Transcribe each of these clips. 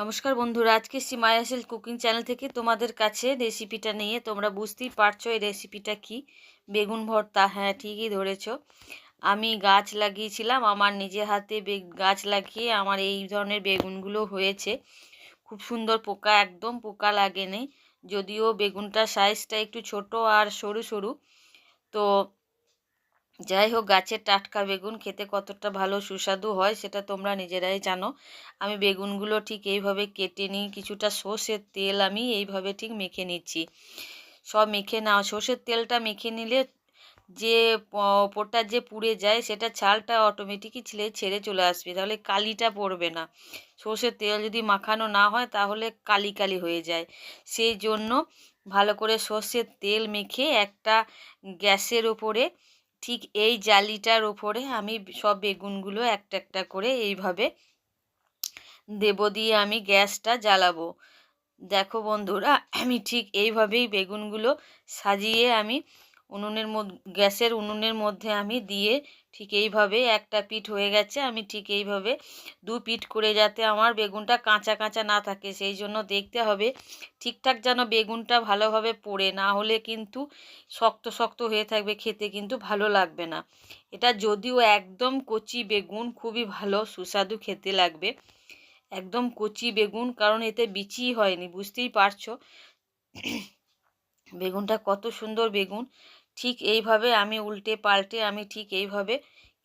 নমস্কার বন্ধুরা, আজকে সিমায়াসেল কুকিং চ্যানেল থেকে তোমাদের কাছে রেসিপিটা নিয়ে তোমরা বুঝতেই পারছ এই রেসিপিটা কি। বেগুন ভর্তা হ্যাঁ ঠিকই ধরেছ। আমি গাছ লাগিয়েছিলাম, আমার নিজের হাতে গাছ লাগিয়ে আমার এই ধরনের বেগুনগুলো হয়েছে। খুব সুন্দর পোকা, একদম পোকা লাগেনি, যদিও বেগুনটার সাইজটা একটু ছোট আর সরু সরু। তো যাই হোক, গাছের টাটকা বেগুন খেতে কতটা ভালো সুস্বাদু হয় সেটা তোমরা নিজেরাই জানো। আমি বেগুনগুলো ঠিক এইভাবে কেটে নিই, কিছুটা সর্ষের তেল আমি এইভাবে ঠিক মেখে নিচ্ছি। সব মেখে নেওয়া সর্ষের তেলটা মেখে নিলে যে ওপরটা যে পুড়ে যায় সেটা ছালটা অটোমেটিকই ছেড়ে ছেড়ে চলে আসবে, তাহলে কালিটা পড়বে না। সর্ষের তেল যদি মাখানো না হয় তাহলে কালি কালি হয়ে যায়। সেই জন্য ভালো করে সর্ষের তেল মেখে একটা গ্যাসের ওপরে ঠিক এই জালিটার ওপরে আমি সব বেগুনগুলো একটা একটা করে এইভাবে দেব দিয়ে আমি গ্যাসটা জ্বালাবো। দেখো বন্ধুরা, আমি ঠিক এইভাবেই বেগুনগুলো সাজিয়ে আমি উনুনের গ্যাসের উনুনের মধ্যে আমি দিয়ে ঠিক এইভাবে একটা পিঠ হয়ে গেছে, আমি ঠিক এইভাবে দু পিঠ করে যাতে আমার বেগুনটা কাঁচা কাঁচা না থাকে, সেই জন্য দেখতে হবে ঠিকঠাক যেন বেগুনটা ভালোভাবে পড়ে, না হলে কিন্তু শক্ত শক্ত হয়ে থাকবে, খেতে কিন্তু ভালো লাগবে না। এটা যদিও একদম কচি বেগুন, খুবই ভালো, সুস্বাদু খেতে লাগবে। একদম কচি বেগুন, কারণ এতে বিচি হয়নি, বুঝতেই পারছ। বেগুনটা কত সুন্দর বেগুন ঠিক এইভাবে আমি উল্টে পাল্টে আমি ঠিক এইভাবে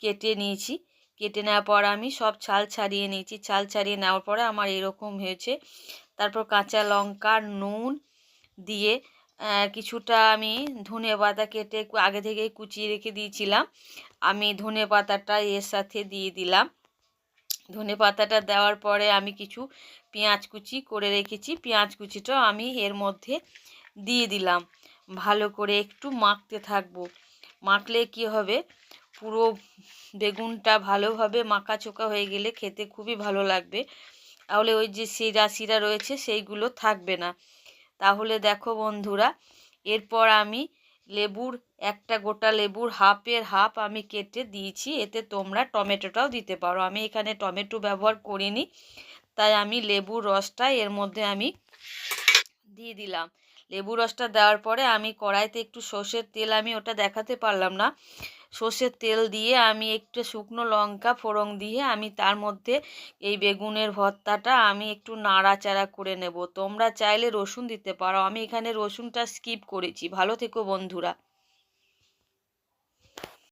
কেটে নিয়েছি। কেটে নেওয়ার পর আমি সব ছাল ছাড়িয়ে নিয়েছি। ছাল ছাড়িয়ে নেওয়ার পরে আমার এরকম হয়েছে। তারপর কাঁচা লঙ্কা নুন দিয়ে কিছুটা আমি ধনে পাতা কেটে আগে থেকেই কুচিয়ে রেখে দিয়েছিলাম। আমি ধনে পাতাটা এর সাথে দিয়ে দিলাম। ধনে পাতাটা দেওয়ার পরে আমি কিছু পেঁয়াজ কুচি করে রেখেছি। পেঁয়াজ কুচিটাও আমি এর মধ্যে দিয়ে দিলাম। ভালো করে একটু মাখতে থাকব। মাখলে কি হবে? পুরো বেগুনটা ভালোভাবে মাখা চোকা হয়ে গেলে খেতে খুবই ভালো লাগবে। তাহলে ওই যে শিরা শিরা রয়েছে সেইগুলো থাকবে না। তাহলে দেখো বন্ধুরা, এরপর আমি লেবুর একটা গোটা লেবুর হাফের হাফ আমি কেটে দিয়েছি। এতে তোমরা টমেটোটাও দিতে পারো। আমি এখানে টমেটো ব্যবহার করিনি, তাই আমি লেবুর রসটা এর মধ্যে আমি দিয়ে দিলাম। লেবু রসটা দেওয়ার পরে আমি কড়াইতে একটু সর্ষের তেল আমি ওটা দেখাতে পারলাম না। সর্ষের তেল দিয়ে আমি একটু শুকনো লঙ্কা ফোড়ন দিয়ে আমি তার মধ্যে এই বেগুনের ভর্তাটা আমি একটু নাড়াচাড়া করে নেব। তোমরা চাইলে রসুন দিতে পারো। আমি এখানে রসুনটা স্কিপ করেছি। ভালো থেকো বন্ধুরা।